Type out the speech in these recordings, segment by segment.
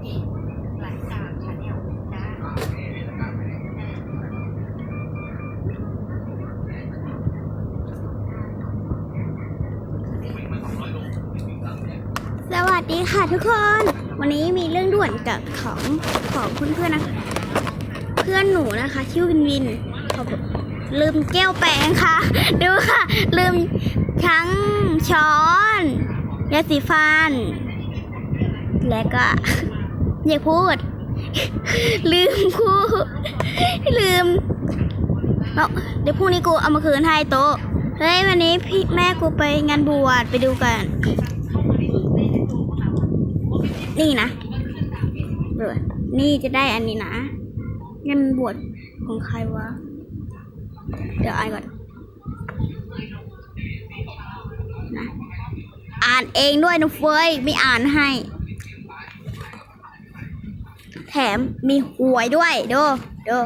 สวัสดีค่ะทุกคน วันนี้มีเรื่องด่วนกับของของเพื่อนๆนะคะ เพื่อนหนูนะคะชื่อวินวินเขาลืมแก้วแปรงค่ะ ดูค่ะ ลืมทั้งช้อนยาสีฟัน และก็ อย่าพูด ลืมพูดลืมเอาเดี๋ยวพรุ่งนี้กูเอามาคืนให้โต๊ะเฮ้ยวันนี้พี่แม่กูไปงานบวชไปดูกันนี่นะเออนี่จะได้อันนี้นะงินบวชของใครวะ เดี๋ยวอ่านก่อนนะอ่านเองด้วยนะเฟ้ยไม่อ่านให้ แถมมีหวยด้วยเดูดู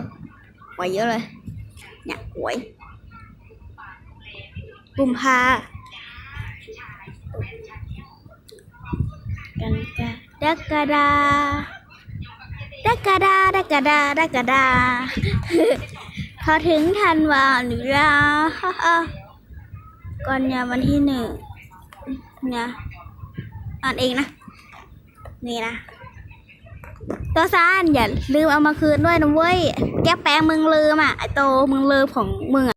หวยเยอะเลย เนี่ยหวยกุมภากันกะดักกะดาดักกะดาดักกะดาดักกะดาพอถึงธันวาหรือลาก่อนยาวันที่หนึ่งเนี่ยอ่านเองนะ นี่นะ ตัวซานอย่าลืมเอามาคืนด้วยนะเว้ย แก้แปลงมึงลืมอะไอโตมึงลืมของมึงอะ